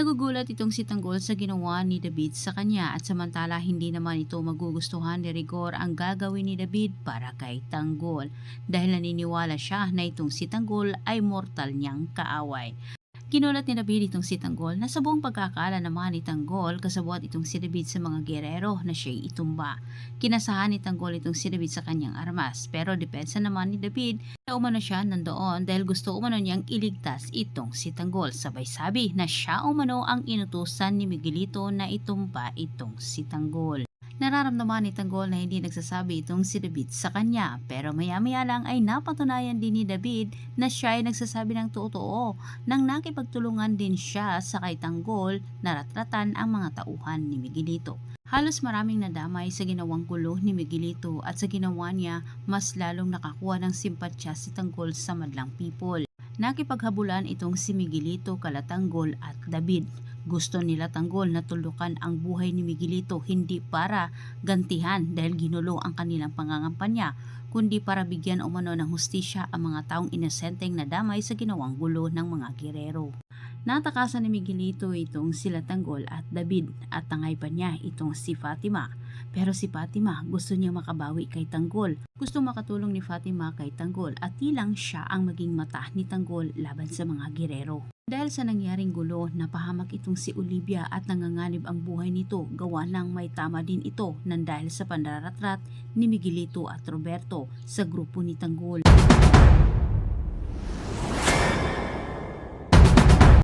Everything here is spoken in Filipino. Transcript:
Nagugulat itong si Tanggol sa ginawa ni David sa kanya at samantala hindi naman ito magugustuhan ni Rigor ang gagawin ni David para kay Tanggol dahil naniniwala siya na itong si Tanggol ay mortal niyang kaaway. Ginulat ni David itong si Tanggol na sa buong pagkakala naman ni Tanggol kasabot itong si David sa mga gerero na siya'y itumba. Kinasahan ni Tanggol itong si David sa kanyang armas pero depensa naman ni David na umano siya nandoon dahil gusto umano niyang iligtas itong si Tanggol. Sabay sabi na siya umano ang inutusan ni Miguelito na itumba itong si Tanggol. Nararamdaman ni Tanggol na hindi nagsasabi itong si David sa kanya pero maya-maya lang ay napatunayan din ni David na siya ay nagsasabi ng totoo nang nakipagtulungan din siya sa kay Tanggol na ratratan ang mga tauhan ni Miguelito. Halos maraming nadamay sa ginawang gulo ni Miguelito at sa ginawa niya mas lalong nakakuha ng simpatya si Tanggol sa madlang people. Nakipaghabulan itong si Miguelito, Kalatanggol at David. Gusto nila Tanggol na tulukan ang buhay ni Miguelito hindi para gantihan dahil ginulo ang kanilang pangangampanya, kundi para bigyan umano ng hustisya ang mga taong inosenteng nadamay sa ginawang gulo ng mga gerero. Natakasan ni Miguelito itong sila Tanggol at David at tangay pa niya itong si Fatima. Pero si Fatima gusto niya makabawi kay Tanggol. Gusto makatulong ni Fatima kay Tanggol at tilang siya ang maging mata ni Tanggol laban sa mga gerero. Dahil sa nangyaring gulo, napahamak itong si Olivia at nanganganib ang buhay nito gawa ng may tama din ito nang dahil sa pandaratrat ni Miguelito at Roberto sa grupo ni Tanggol.